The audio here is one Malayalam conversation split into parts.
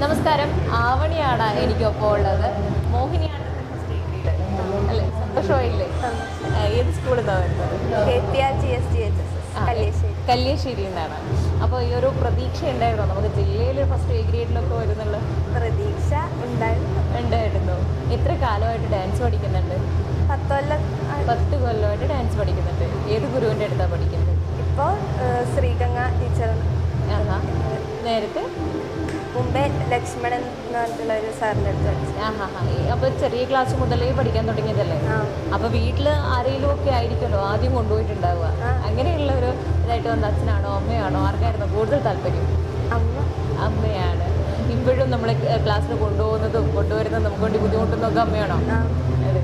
നമസ്കാരം. ആവണിയാണ് എനിക്കൊപ്പം ഉള്ളത്. മോഹിനിയാണ് അല്ലേ? സന്തോഷമായില്ലേ? ഏത് സ്കൂളിൽ കല്യാശ്ശേരി. എന്നാണ് അപ്പോൾ ഈ ഒരു പ്രതീക്ഷ ഉണ്ടായിരുന്നോ? നമുക്ക് ജില്ലയിൽ ഫസ്റ്റ് എ ഗ്രേഡിലൊക്കെ വരുന്നുള്ള. പ്രതീക്ഷ ഉണ്ടായിരുന്നു. ഉണ്ടായിരുന്നു. എത്ര കാലമായിട്ട് ഡാൻസ് പഠിക്കുന്നുണ്ട്? പത്ത് കൊല്ലം പത്ത് കൊല്ലമായിട്ട് ഡാൻസ് പഠിക്കുന്നുണ്ട്. ഏത് ഗുരുവിന്റെ അടുത്താണ് പഠിക്കുന്നത്? ഇപ്പോൾ ശ്രീഗംഗ ടീച്ചർ നേരത്തെ? മുമ്പേ ലക്ഷ്മണൻ എന്ന് പറഞ്ഞിട്ടുള്ള ഒരു സാറിന്റെ അടുത്ത് പഠിച്ചു ആഹാ അപ്പോൾ ചെറിയ ക്ലാസ് മുതലേ പഠിക്കാൻ തുടങ്ങിയതല്ലേ? അപ്പൊ വീട്ടിൽ ആരെങ്കിലും ഒക്കെ ആയിരിക്കുമല്ലോ ആദ്യം കൊണ്ടുപോയിട്ടുണ്ടാവുക. അങ്ങനെയുള്ള ഒരു ഇതായിട്ട് വന്ന അച്ഛനാണോ അമ്മയാണോ? ആർക്കായിരുന്നു കൂടുതൽ താല്പര്യം? അമ്മ. അമ്മയാണ്. ഇപ്പോഴും നമ്മളെ ക്ലാസ്സിൽ കൊണ്ടുപോകുന്നതും കൊണ്ടുവരുന്നതും നമുക്ക് വേണ്ടി ബുദ്ധിമുട്ടുന്നതൊക്കെ അമ്മയാണോ? അതെ.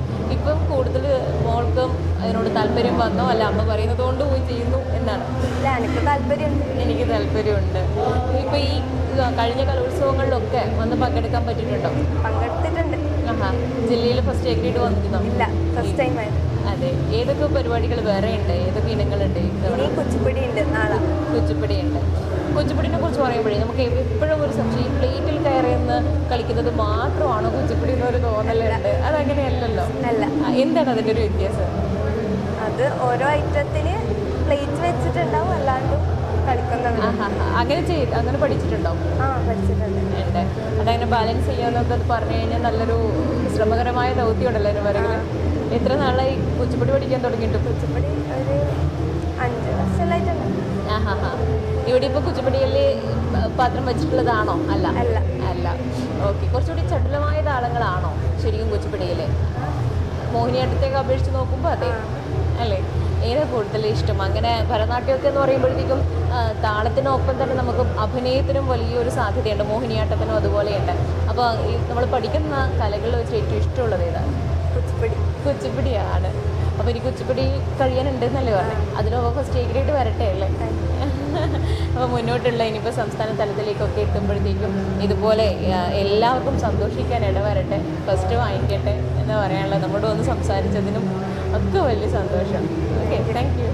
അതിനോട് താല്പര്യം വന്നോ? അല്ല അമ്മ പറയുന്നത് കൊണ്ട് പോയി ചെയ്യുന്നു എന്നാണ്. ഇല്ല എനിക്ക് താല്പര്യമുണ്ട്. എനിക്ക് താല്പര്യമുണ്ട്. ഇപ്പോൾ ഈ കഴിഞ്ഞ കലോത്സവങ്ങളിലൊക്കെ വന്ന് പങ്കെടുക്കാൻ പറ്റിയിട്ടുണ്ടോ? പങ്കെടുത്തിട്ടുണ്ട്. ആഹാ ജില്ലയിൽ ഫസ്റ്റ് ആയിട്ട് വന്നിരുന്നോ? ഇല്ല ഫസ്റ്റ് ടൈം അതെ ഏതൊക്കെ പരിപാടികൾ വേറെ ഉണ്ട്? ഏതൊക്കെ ഇനങ്ങളുണ്ട് ഇനി കുച്ചിപ്പിടി ഉണ്ട് നാളെ. കുച്ചിപ്പിടി ഉണ്ട്. കുച്ചിപ്പിടിനെ കുറിച്ച് പറയുമ്പോഴേ നമുക്ക് എപ്പോഴും ഒരു സംശയം ഈ പ്ലേറ്റിൽ കയറിയെന്ന് കളിക്കുന്നത് മാത്രമാണോ കുച്ചിപ്പിടി എന്നൊരു തോന്നലുണ്ട്. അതങ്ങനെയല്ലല്ലോ. അല്ല. എന്താണ് അതിന്റെ ഒരു വ്യത്യാസം? അത് ഓരോ ഐറ്റത്തിന് പ്ലേറ്റ് വെച്ചിട്ടുണ്ടാവും അല്ലാണ്ടും കളിക്കുന്നവർ അങ്ങനെ ചെയ്ത് അങ്ങനെ പഠിച്ചിട്ടുണ്ടോ? ആ പഠിച്ചിട്ടുണ്ട്. ഉണ്ട്. അതങ്ങനെ ബാലൻസ് ചെയ്യാന്നൊക്കെ പറഞ്ഞു കഴിഞ്ഞാൽ നല്ലൊരു ശ്രമകരമായ ദൗത്യമുണ്ടല്ലോ അതിന് പിറകിൽ എത്ര നാളായി കുച്ചിപ്പടി പഠിക്കാൻ തുടങ്ങിയിട്ട്? കുച്ചിപ്പടി ഒരു അഞ്ച് വർഷമായിട്ടുണ്ട് ഇവിടെ ഇപ്പൊ കുച്ചിപ്പിടിയിൽ പാത്രം വെച്ചിട്ടുള്ളതാണോ? അല്ല. അല്ല. അല്ല. ഓക്കെ. കുറച്ചുകൂടി ചടുലമായ താളങ്ങളാണോ ശരിക്കും കുച്ചിപ്പിടിയിലെ? മോഹിനിയാട്ടത്തേക്ക് അപേക്ഷിച്ച് നോക്കുമ്പോൾ അതെ. അല്ലേ? ഏതാ കൂടുതൽ ഇഷ്ടം? അങ്ങനെ ഭരതനാട്യമൊക്കെ എന്ന് പറയുമ്പോഴത്തേക്കും താളത്തിനൊപ്പം തന്നെ നമുക്ക് അഭിനയത്തിനും വലിയൊരു സാധ്യതയുണ്ട്. മോഹിനിയാട്ടത്തിനും അതുപോലെയുണ്ട്. അപ്പോൾ ഈ നമ്മൾ പഠിക്കുന്ന കലകളിൽ വെച്ച് ഏറ്റവും ഇഷ്ടമുള്ളത് ഏതാണ് കുച്ചിപ്പിടി. കുച്ചിപ്പിടിയാണ്. അപ്പോൾ എനിക്ക് കുച്ചിപ്പിടി കഴിയാനുണ്ടെന്നല്ലേ പറഞ്ഞു? അതിനൊക്കെ ഫസ്റ്റ് ഗ്രേഡ് വരട്ടെ അല്ലേ? അപ്പോൾ മുന്നോട്ടുള്ള ഇനിയിപ്പോൾ സംസ്ഥാന തലത്തിലേക്കൊക്കെ എത്തുമ്പോഴത്തേക്കും ഇതുപോലെ എല്ലാവർക്കും സന്തോഷിക്കാൻ ഇടവരട്ടെ ഫസ്റ്റ് വാങ്ങിക്കട്ടെ എന്ന് പറയാനുള്ളത് നമ്മോട് ഒന്ന് സംസാരിച്ചതിനും ഒക്കെ വലിയ സന്തോഷം. Okay thank you